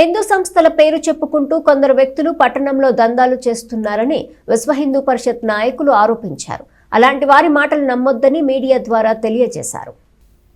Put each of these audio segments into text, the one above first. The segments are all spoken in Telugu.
హిందూ సంస్థల పేరు చెప్పుకుంటూ కొందరు వ్యక్తులు పట్టణంలో దందాలు చేస్తున్నారని విశ్వ హిందూ పరిషత్ నాయకులు ఆరోపించారు. అలాంటి వారి మాటలు నమ్మొద్దని మీడియా ద్వారా తెలియజేశారు.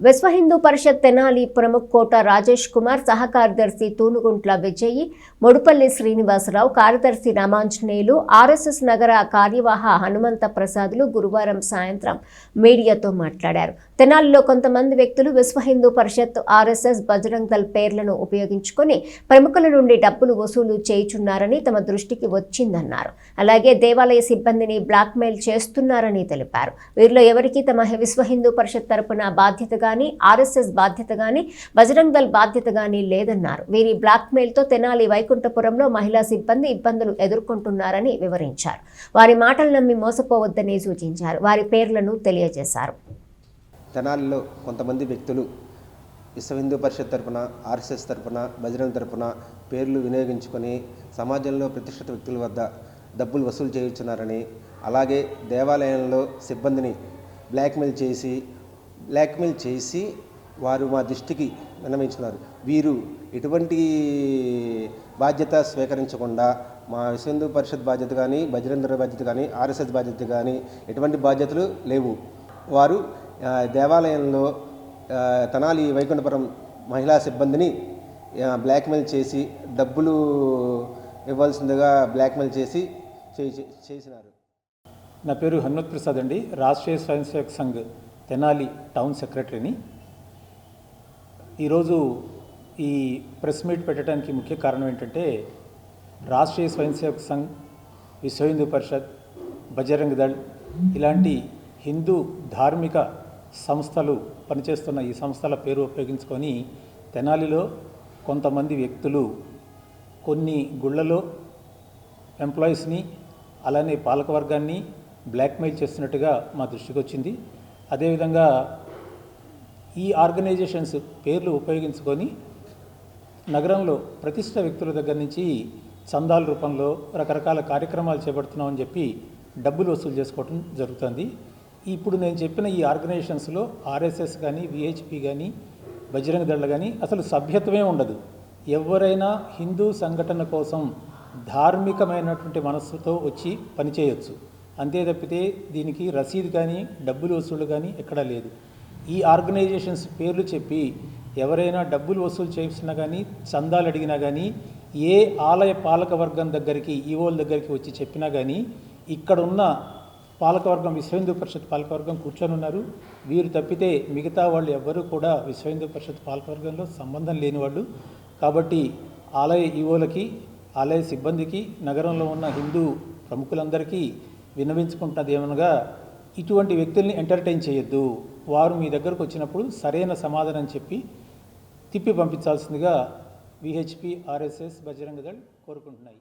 విశ్వ హిందూ పరిషత్ తెనాలి ప్రముఖ్ కోట రాజేష్ కుమార్ సహ కార్యదర్శి తూనుగుంట్ల విజయ్ మొడుపల్లి శ్రీనివాసరావు కార్యదర్శి రామాంజనేయులు ఆర్ఎస్ఎస్ నగర కార్యవాహ హనుమంత ప్రసాదులు గురువారం సాయంత్రం మీడియాతో మాట్లాడారు. తెనాలిలో కొంతమంది వ్యక్తులు విశ్వ హిందూ పరిషత్ ఆర్ఎస్ఎస్ బజరంగ్ దళ్ పేర్లను ఉపయోగించుకొని ప్రముఖుల నుండి డబ్బులు వసూలు చేయుచున్నారని తమ దృష్టికి వచ్చిందన్నారు. అలాగే దేవాలయ సిబ్బందిని బ్లాక్మెయిల్ చేస్తున్నారని తెలిపారు. వీరిలో ఎవరికి తమ విశ్వ హిందూ పరిషత్ తరపున బాధ్యత గాని ఆర్ఎస్ఎస్ బాధ్యత గాని బజరంగ్ దళ్ బాధ్యత గాని లేదన్నారు. వీరి బ్లాక్మెయిల్తో తెనాలి వైకుంఠపురంలో మహిళా సిబ్బంది ఇబ్బందులు ఎదుర్కొంటున్నారని వివరించారు. వారి మాటలు నమ్మి మోసపోవద్దని సూచించారు. వారి పేర్లను తెలియజేశారు. తెనాలిలో కొంతమంది వ్యక్తులు విశ్వ హిందూ పరిషత్ తరపున ఆర్ఎస్ఎస్ తరపున బజరంగ్ తరపున పేర్లు వినియోగించుకొని సమాజంలో ప్రతిష్ఠిత వ్యక్తుల వద్ద డబ్బులు వసూలు చేయించున్నారని అలాగే దేవాలయంలో సిబ్బందిని బ్లాక్మెయిల్ చేసి బ్లాక్మెయిల్ చేసి వారు మా దృష్టికి విన్నవించున్నారు. వీరు ఎటువంటి బాధ్యత స్వీకరించకుండా మా విశ్వ పరిషత్ బాధ్యత కానీ బజరంగ బాధ్యత కానీ ఆర్ఎస్ఎస్ బాధ్యత కానీ ఎటువంటి బాధ్యతలు లేవు. వారు దేవాలయంలో తెనాలి వైకుంఠపురం మహిళా సిబ్బందిని బ్లాక్మెయిల్ చేసి డబ్బులు ఇవ్వాల్సిందిగా బ్లాక్మెయిల్ చేసి చేసి- చేసినారు. నా పేరు హనుమత్ ప్రసాద్ అండి. రాష్ట్రీయ స్వయం సేవక్ సంఘ్ తెనాలి టౌన్ సెక్రటరీని. ఈరోజు ఈ ప్రెస్ మీట్ పెట్టడానికి ముఖ్య కారణం ఏంటంటే రాష్ట్రీయ స్వయం సేవక్ సంఘ్ విశ్వ హిందూ పరిషత్ బజరంగ్ దళ్ ఇలాంటి హిందూ ధార్మిక సంస్థలు పనిచేస్తున్న ఈ సంస్థల పేరు ఉపయోగించుకొని తెనాలిలో కొంతమంది వ్యక్తులు కొన్ని గుళ్ళలో ఎంప్లాయీస్ని అలానే పాలకవర్గాన్ని బ్లాక్మెయిల్ చేస్తున్నట్టుగా మా దృష్టికి వచ్చింది. అదేవిధంగా ఈ ఆర్గనైజేషన్స్ పేర్లు ఉపయోగించుకొని నగరంలో ప్రతిష్ట వ్యక్తుల దగ్గర నుంచి చందాల రూపంలో రకరకాల కార్యక్రమాలు చేపడుతున్నామని చెప్పి డబ్బులు వసూలు చేసుకోవడం జరుగుతుంది. ఇప్పుడు నేను చెప్పిన ఈ ఆర్గనైజేషన్స్లో ఆర్ఎస్ఎస్ కానీ విహెచ్పి కానీ బజరంగ దళ కానీ అసలు సభ్యత్వమే ఉండదు. ఎవరైనా హిందూ సంఘటన కోసం ధార్మికమైనటువంటి మనస్సుతో వచ్చి పనిచేయొచ్చు. అంతే తప్పితే దీనికి రసీదు కానీ డబ్బులు వసూలు కానీ ఎక్కడా లేదు. ఈ ఆర్గనైజేషన్స్ పేర్లు చెప్పి ఎవరైనా డబ్బులు వసూలు చేసినా కానీ చందాలు అడిగినా కానీ ఏ ఆలయ పాలక వర్గం దగ్గరికి ఈవోల దగ్గరికి వచ్చి చెప్పినా కానీ ఇక్కడ ఉన్న పాలకవర్గం విశ్వ హిందూ పరిషత్ పాలకవర్గం కూర్చొని ఉన్నారు. వీరు తప్పితే మిగతా వాళ్ళు ఎవ్వరూ కూడా విశ్వ హిందూ పరిషత్ పాలకవర్గంలో సంబంధం లేని వాళ్ళు. కాబట్టి ఆలయ ఈవోలకి ఆలయ సిబ్బందికి నగరంలో ఉన్న హిందూ ప్రముఖులందరికీ విన్నవించుకుంటున్నది ఏమనగా ఇటువంటి వ్యక్తుల్ని ఎంటర్టైన్ చేయొద్దు. వారు మీ దగ్గరకు వచ్చినప్పుడు సరైన సమాధానం చెప్పి తిప్పి పంపించాల్సిందిగా విహెచ్పి ఆర్ఎస్ఎస్ బజరంగ దళ్ కోరుకుంటున్నాయి.